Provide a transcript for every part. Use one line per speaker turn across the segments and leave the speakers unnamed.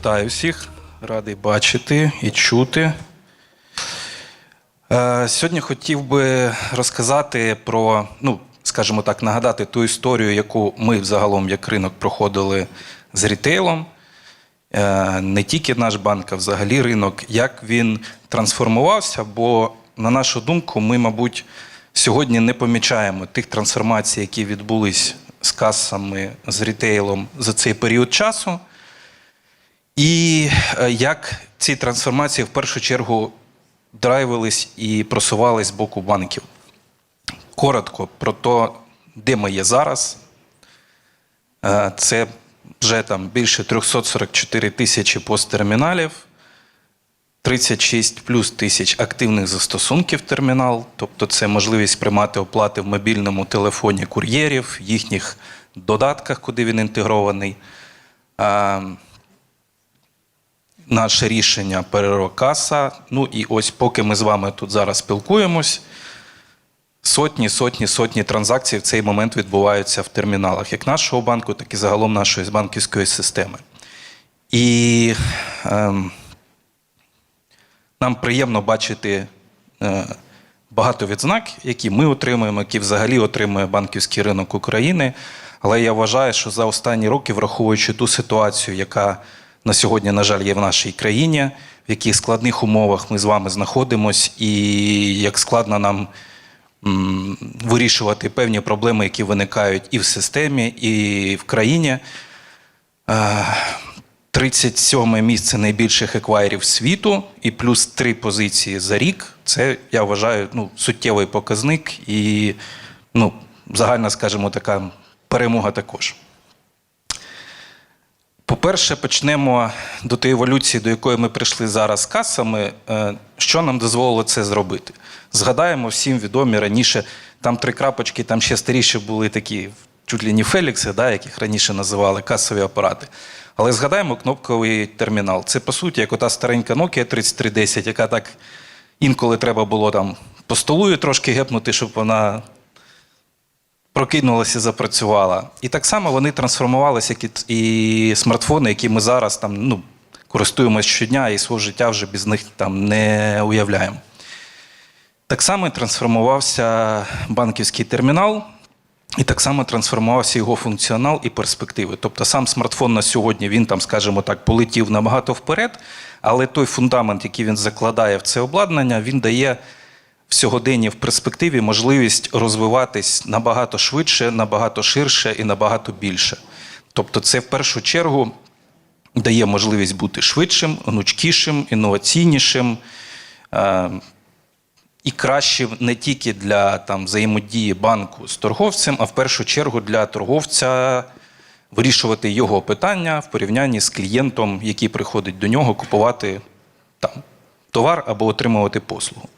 Вітаю всіх, радий бачити і чути. Е, Сьогодні хотів би розказати про, ну, скажімо так, нагадати ту історію, яку ми взагалом як ринок проходили з рітейлом. Е, Не тільки наш банк, а взагалі ринок, як він трансформувався, бо, на нашу думку, ми, мабуть, сьогодні не помічаємо тих трансформацій, які відбулись з касами, з рітейлом за цей період часу. І е, як ці трансформації в першу чергу драйвились і просувались з боку банків. Коротко про те, де ми є зараз. Е, Це вже там більше 344 тисячі посттерміналів, 36 плюс тисяч активних застосунків термінал, тобто це можливість приймати оплати в мобільному телефоні кур'єрів, їхніх додатках, куди він інтегрований. Наше рішення перерокаса. Ну і ось поки ми з вами тут зараз спілкуємось, сотні, сотні, сотні транзакцій в цей момент відбуваються в терміналах як нашого банку, так і загалом нашої банківської системи. І ем, нам приємно бачити е, багато відзнак, які ми отримуємо, які взагалі отримує банківський ринок України. Але я вважаю, що за останні роки, враховуючи ту ситуацію, яка на сьогодні, на жаль, є в нашій країні, в яких складних умовах ми з вами знаходимося, і як складно нам вирішувати певні проблеми, які виникають і в системі, і в країні. Е, 37 місце найбільших еквайрів світу і плюс три позиції за рік. Це я вважаю ну, суттєвий показник і ну, загальна, скажімо, така перемога також. По-перше, почнемо до тієї еволюції, до якої ми прийшли зараз касами. Е, Що нам дозволило це зробити? Згадаємо всім відомі раніше, там три крапочки, там ще старіші були такі, чуть ли не Фелікси, да, яких раніше називали касові апарати. Але згадаємо кнопковий термінал. Це по суті як ота старенька Nokia 3310, яка так інколи треба було там по столу трошки гепнути, щоб вона прокинулася запрацювала. І так само вони трансформувалися, як і, смартфони, які ми зараз там ну, користуємося щодня і свого життя вже без них там не уявляємо. Так само трансформувався банківський термінал, і так само трансформувався його функціонал і перспективи. Тобто сам смартфон на сьогодні він там, скажімо так, полетів набагато вперед, але той фундамент, який він закладає в це обладнання, він дає в сьогоденні в перспективі можливість розвиватись набагато швидше, набагато ширше і набагато більше. Тобто, це в першу чергу дає можливість бути швидшим, гнучкішим, інноваційнішим. е, і краще не тільки для там, взаємодії банку з торговцем, а в першу чергу для торговця вирішувати його питання в порівнянні з клієнтом, який приходить до нього купувати там, товар або отримувати послугу.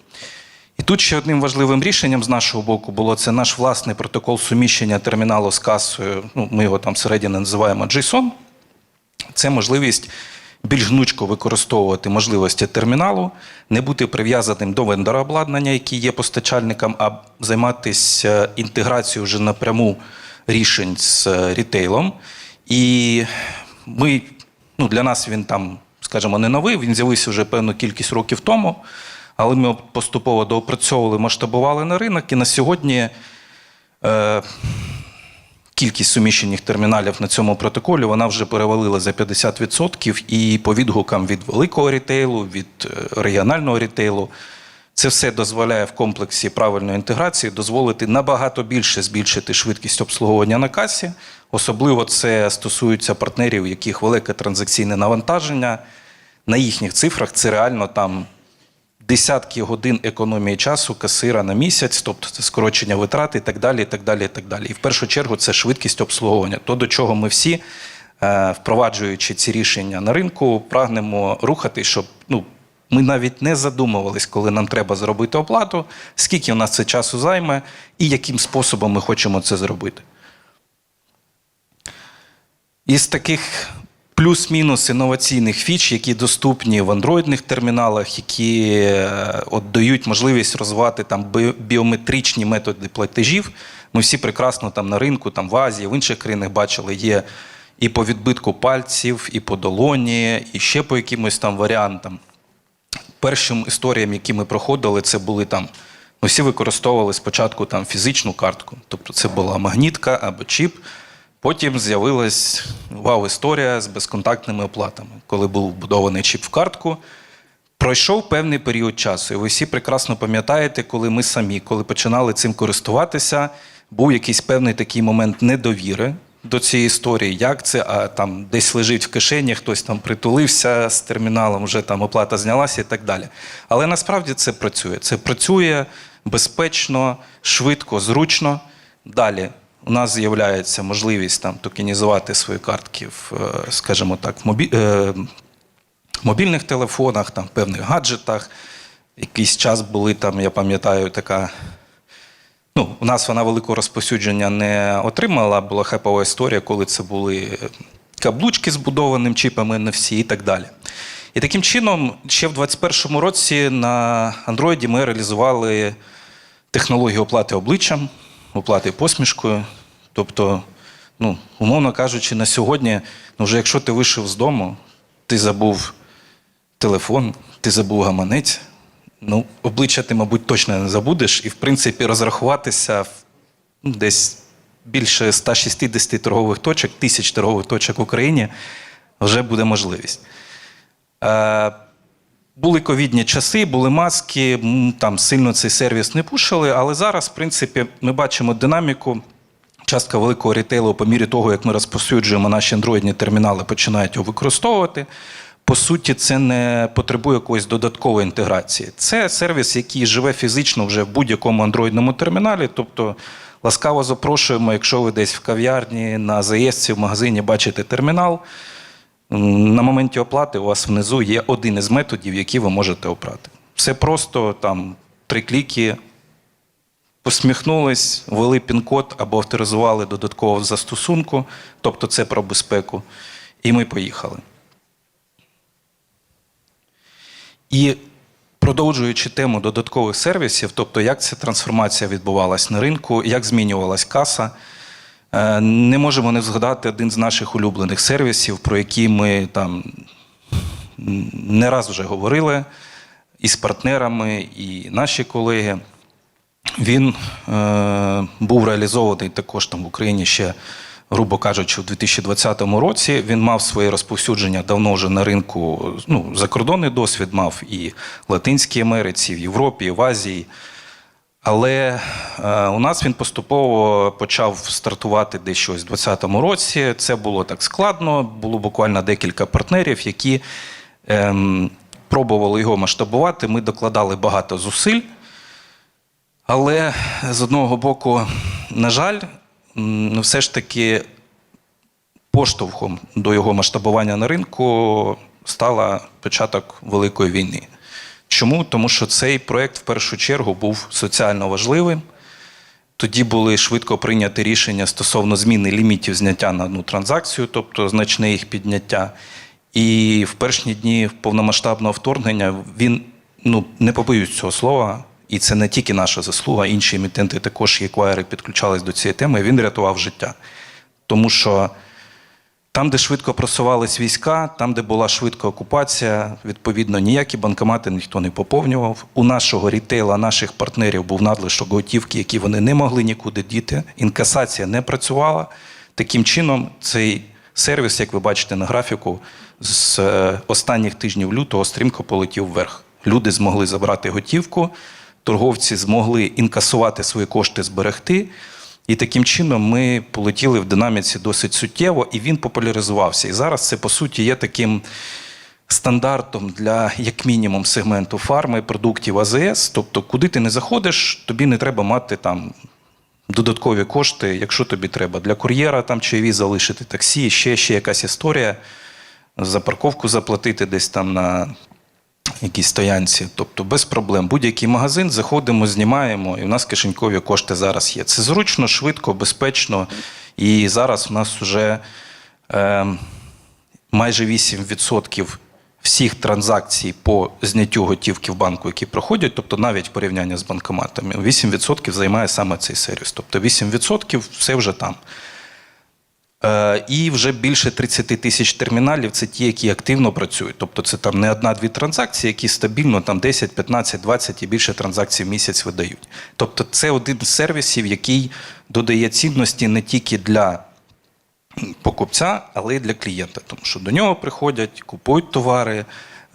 І тут ще одним важливим рішенням з нашого боку було це наш власний протокол суміщення терміналу з касою. Ну, ми його там всередині називаємо JSON. Це можливість більш гнучко використовувати можливості терміналу, не бути прив'язаним до вендора обладнання, який є постачальником, а займатися інтеграцією вже напряму рішень з е, рітейлом. І ми, ну, для нас він там, скажімо, не новий, він з'явився вже певну кількість років тому, але ми поступово доопрацьовували, масштабували на ринок, і на сьогодні. Е, кількість суміщених терміналів на цьому протоколі вона вже перевалила за 50%. І по відгукам від великого рітейлу, від е, регіонального рітейлу, це все дозволяє в комплексі правильної інтеграції дозволити набагато більше збільшити швидкість обслуговування на касі. Особливо це стосується партнерів, у яких велике транзакційне навантаження. На їхніх цифрах це реально там десятки годин економії часу касира на місяць, тобто це скорочення витрат і так далі. І так далі, і так далі. І в першу чергу це швидкість обслуговування. То, до чого ми всі, е, впроваджуючи ці рішення на ринку, прагнемо рухати, щоб ну, ми навіть не задумувались, коли нам треба зробити оплату, скільки у нас це часу займе і яким способом ми хочемо це зробити. Із таких плюс-мінус інноваційних фіч, які доступні в андроїдних терміналах, які е, от дають можливість розвивати там біометричні методи платежів. Ми всі прекрасно там на ринку, там в Азії, в інших країнах бачили, є і по відбитку пальців, і по долоні, і ще по якимось там варіантам. Першим історіям, які ми проходили, це були там. Ми всі використовували спочатку там фізичну картку, тобто це була магнітка або чіп. Потім з'явилась вау-історія з безконтактними оплатами, коли був вбудований чіп в картку. Пройшов певний період часу, і ви всі прекрасно пам'ятаєте, коли ми самі, коли починали цим користуватися, був якийсь певний такий момент недовіри до цієї історії. Як це? А там десь лежить в кишені, хтось там притулився з терміналом, вже там оплата знялася і так далі. Але насправді це працює. Це працює безпечно, швидко, зручно. Далі у нас з'являється можливість там токенізувати свої картки в, е, скажімо так, в мобі... е, мобільних телефонах, там, певних гаджетах. Якийсь час були там, я пам'ятаю, така. Ну, у нас вона великого розповсюдження не отримала, була хепова історія, коли це були каблучки з будованим чіпами NFC і так далі. І таким чином, ще в 2021 році на Android ми реалізували технологію оплати обличчям, оплати посмішкою. Тобто, ну, умовно кажучи, на сьогодні, ну, вже якщо ти вийшов з дому, ти забув телефон, ти забув гаманець. Ну, обличчя ти, мабуть, точно не забудеш, і, в принципі, розрахуватися ну, десь більше 160 торгових точок, тисяч торгових точок в Україні вже буде можливість. Були ковідні часи, були маски, там сильно цей сервіс не пушили, але зараз, в принципі, ми бачимо динаміку. Частка великого рітейлу, по мірі того, як ми розповсюджуємо наші андроїдні термінали, починають його використовувати. По суті, це не потребує якоїсь додаткової інтеграції. Це сервіс, який живе фізично вже в будь-якому андроїдному терміналі. Тобто, ласкаво запрошуємо, якщо ви десь в кав'ярні, на заїздці, в магазині бачите термінал. На моменті оплати у вас внизу є один із методів, які ви можете обрати. Все просто там три кліки, посміхнулись, ввели пін-код або авторизували додатково застосунку, тобто це про безпеку, і ми поїхали. І продовжуючи тему додаткових сервісів, тобто як ця трансформація відбувалась на ринку, як змінювалась каса, не можемо не згадати один з наших улюблених сервісів, про які ми там не раз вже говорили і з партнерами, і наші колеги. Він е, був реалізований також там в Україні ще, грубо кажучи, у 2020 році. Він мав своє розповсюдження давно вже на ринку. Ну, закордонний досвід мав і в Латинській Америці, в Європі, і в Азії. Але е, у нас він поступово почав стартувати десь щось у 2020 році. Це було так складно. Було буквально декілька партнерів, які ем, пробували його масштабувати. Ми докладали багато зусиль. Але з одного боку, на жаль, все ж таки поштовхом до його масштабування на ринку стала початок Великої війни. Чому? Тому що цей проєкт в першу чергу був соціально важливим. Тоді були швидко прийняті рішення стосовно зміни лімітів зняття на одну транзакцію, тобто значне їх підняття. І в перші дні повномасштабного вторгнення він, ну не побоюсь цього слова, і це не тільки наша заслуга, інші емітенти також і еквайри підключались до цієї теми. Він рятував життя. Тому що там, де швидко просувались війська, там, де була швидка окупація, відповідно, ніякі банкомати ніхто не поповнював. У нашого рітейла, наших партнерів був надлишок готівки, які вони не могли нікуди діти. Інкасація не працювала. Таким чином, цей сервіс, як ви бачите на графіку, з е, останніх тижнів лютого стрімко полетів вверх. Люди змогли забрати готівку, торговці змогли інкасувати свої кошти, зберегти. І таким чином ми полетіли в динаміці досить суттєво, і він популяризувався. І зараз це, по суті, є таким стандартом для, як мінімум, сегменту фарми, продуктів АЗС. Тобто, куди ти не заходиш, тобі не треба мати там додаткові кошти, якщо тобі треба. Для кур'єра там чайові залишити таксі, ще, ще якась історія, за парковку заплатити десь там на якійсь стоянці. Тобто без проблем. Будь-який магазин заходимо, знімаємо, і в нас кишенькові кошти зараз є. Це зручно, швидко, безпечно. І зараз у нас вже е, майже 8% всіх транзакцій по зняттю готівки в банку, які проходять, тобто навіть порівняння з банкоматами, 8% займає саме цей сервіс. Тобто 8% все вже там. Е, І вже більше 30 тисяч терміналів це ті, які активно працюють. Тобто це там не одна-дві транзакції, які стабільно там 10, 15, 20 і більше транзакцій в місяць видають. Тобто це один з сервісів, який додає цінності не тільки для покупця, але й для клієнта. Тому що до нього приходять, купують товари,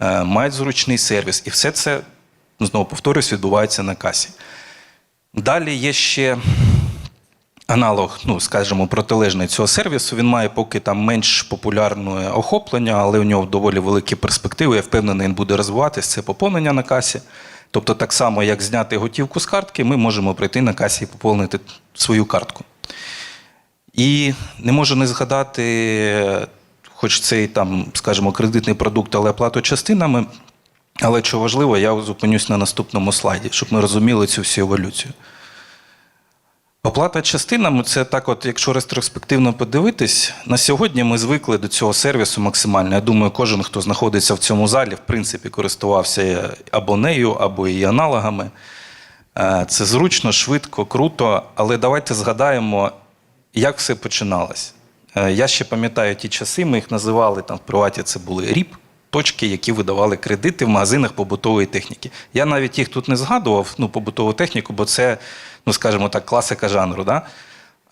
е, мають зручний сервіс. І все це, знову повторюсь, відбувається на касі. Далі є ще аналог, ну скажімо, протилежний цього сервісу. Він має поки там менш популярне охоплення, але у нього доволі великі перспективи. Я впевнений, він буде розвиватися. Це поповнення на касі. Тобто, так само, як зняти готівку з картки, ми можемо прийти на касі і поповнити свою картку. І не можу не згадати, хоч це і там, скажімо, кредитний продукт, але оплату частинами. Але що важливо, я зупинюсь на наступному слайді, щоб ми розуміли цю всю еволюцію. Оплата частинами це так, от, якщо ретроспективно подивитись, на сьогодні ми звикли до цього сервісу максимально. Я думаю, кожен, хто знаходиться в цьому залі, в принципі, користувався або нею, або її аналогами. Е, Це зручно, швидко, круто, але давайте згадаємо, як все починалось. Е, Я ще пам'ятаю ті часи, ми їх називали там в приваті, це були РІП, точки, які видавали кредити в магазинах побутової техніки. Я навіть їх тут не згадував, ну, побутову техніку, бо це, ну скажімо так, класика жанру. Да?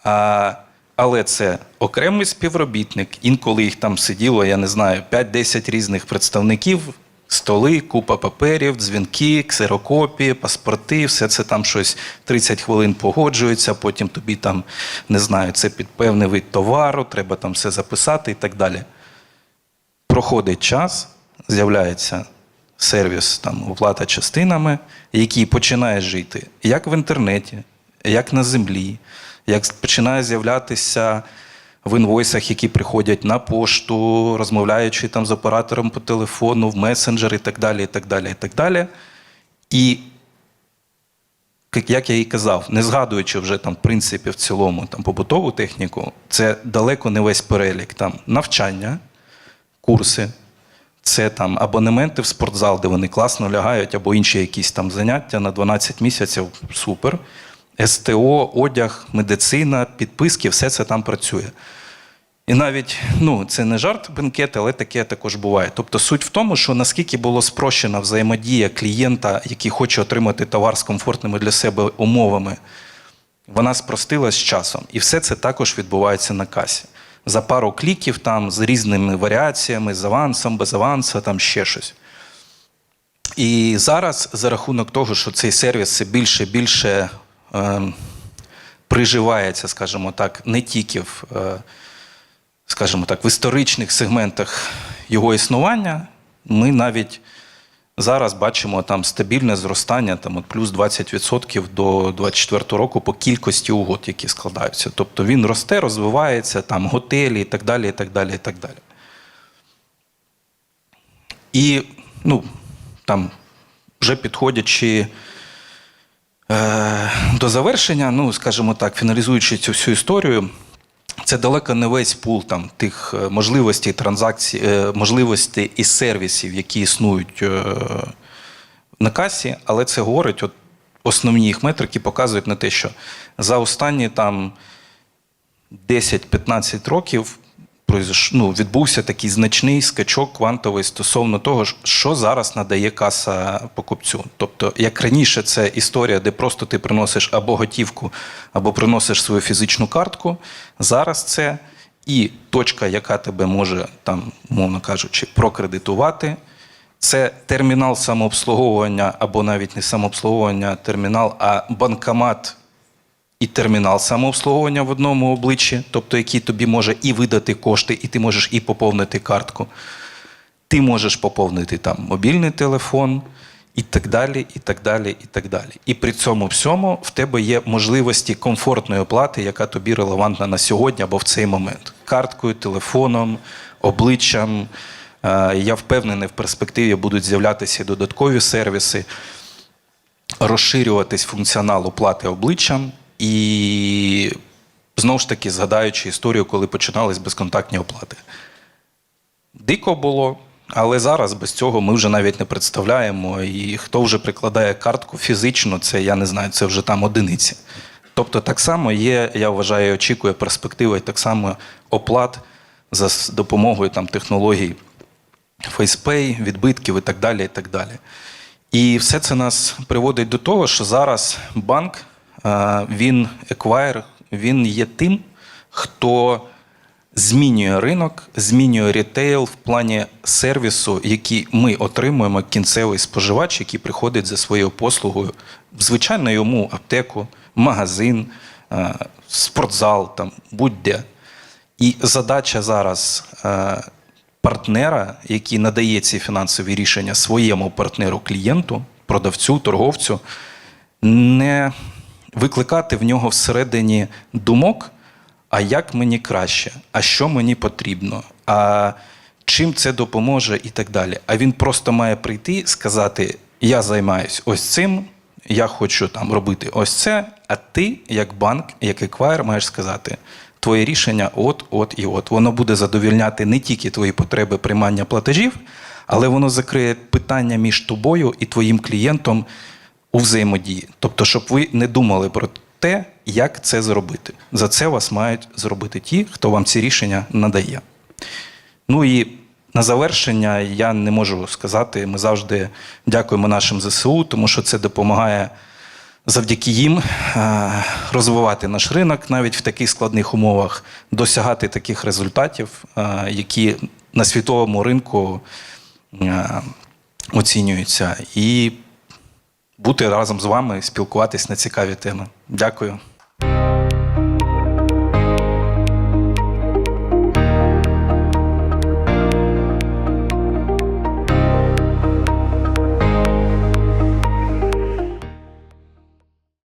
А, але це окремий співробітник, інколи їх там сиділо, я не знаю, 5-10 різних представників, столи, купа паперів, дзвінки, ксерокопії, паспорти, все це там щось 30 хвилин погоджується, потім тобі там, не знаю, це під певний вид товару, треба там все записати і так далі. Проходить час, з'являється сервіс там, оплата частинами, який починає жити як в інтернеті, як на землі, як починає з'являтися в інвойсах, які приходять на пошту, розмовляючи там з оператором по телефону, в месенджер і так далі. І так далі, і так далі. І як- я і казав, не згадуючи вже там, в принципі, в цілому там, побутову техніку, це далеко не весь перелік. Там навчання, курси, це там абонементи в спортзал, де вони класно лягають, або інші якісь там заняття на 12 місяців. Супер. СТО, одяг, медицина, підписки, все це там працює. І навіть ну, це не жарт бенкет, але таке також буває. Тобто суть в тому, що наскільки було спрощена взаємодія клієнта, який хоче отримати товар з комфортними для себе умовами, вона спростилась з часом. І все це також відбувається на касі. За пару кліків, там, з різними варіаціями, з авансом, без аванса, там ще щось. І зараз, за рахунок того, що цей сервіс все більше і більше е, приживається, скажімо так, не тільки в, е, скажімо так, в історичних сегментах його існування, ми навіть зараз бачимо там стабільне зростання, там от плюс 20% до 2024 року по кількості угод, які складаються. Тобто він росте, розвивається, там готелі і так далі, і так далі, і так далі. І ну, там, вже підходячи е, до завершення, ну, скажімо так, фіналізуючи цю всю історію, це далеко не весь пул там, тих е, можливостей транзакцій, е, можливостей і сервісів, які існують е, на касі, але це говорить, от основні їх метрики показують на те, що за останні там 10-15 років ну, відбувся такий значний скачок квантовий стосовно того, що зараз надає каса покупцю. Тобто, як раніше, це історія, де просто ти приносиш або готівку, або приносиш свою фізичну картку. Зараз це і точка, яка тебе може, там, мовно кажучи, прокредитувати. Це термінал самообслуговування, або навіть не самообслуговування, термінал, а банкомат і термінал самообслуговування в одному обличчі, тобто який тобі може і видати кошти, і ти можеш і поповнити картку. Ти можеш поповнити там мобільний телефон і так далі, і так далі, і так далі. І при цьому всьому в тебе є можливості комфортної оплати, яка тобі релевантна на сьогодні або в цей момент. Карткою, телефоном, обличчям. Е, Я впевнений, в перспективі будуть з'являтися додаткові сервіси розширюватись функціонал оплати обличчям і знову ж таки згадаючи історію, коли починались безконтактні оплати. Дико було, але зараз без цього ми вже навіть не представляємо. І хто вже прикладає картку фізично, це я не знаю, це вже там одиниці. Тобто, так само є, я вважаю, очікує перспектива і так само оплат за допомогою там, технологій FacePay, відбитків і так далі. І так далі. І все це нас приводить до того, що зараз банк, він еквайр, він є тим, хто змінює ринок, змінює рітейл в плані сервісу, який ми отримуємо кінцевий споживач, який приходить за своєю послугою, звичайно, йому аптеку, магазин, спортзал, там будь-де. І задача зараз партнера, який надає ці фінансові рішення своєму партнеру, клієнту, продавцю, торговцю, не викликати в нього всередині думок, а як мені краще, а що мені потрібно, а чим це допоможе і так далі. А він просто має прийти, сказати: Я займаюсь ось цим, я хочу там робити ось це. А ти, як банк, як еквайр, маєш сказати. Твоє рішення от, от і от. Воно буде задовільняти не тільки твої потреби приймання платежів, але воно закриє питання між тобою і твоїм клієнтом у взаємодії. Тобто, щоб ви не думали про те, як це зробити. За це вас мають зробити ті, хто вам ці рішення надає. Ну і на завершення я не можу сказати, ми завжди дякуємо нашим ЗСУ, тому що це допомагає завдяки їм е, розвивати наш ринок навіть в таких складних умовах, досягати таких результатів, е, які на світовому ринку е, оцінюються, і бути разом з вами, спілкуватись на цікаві теми. Дякую.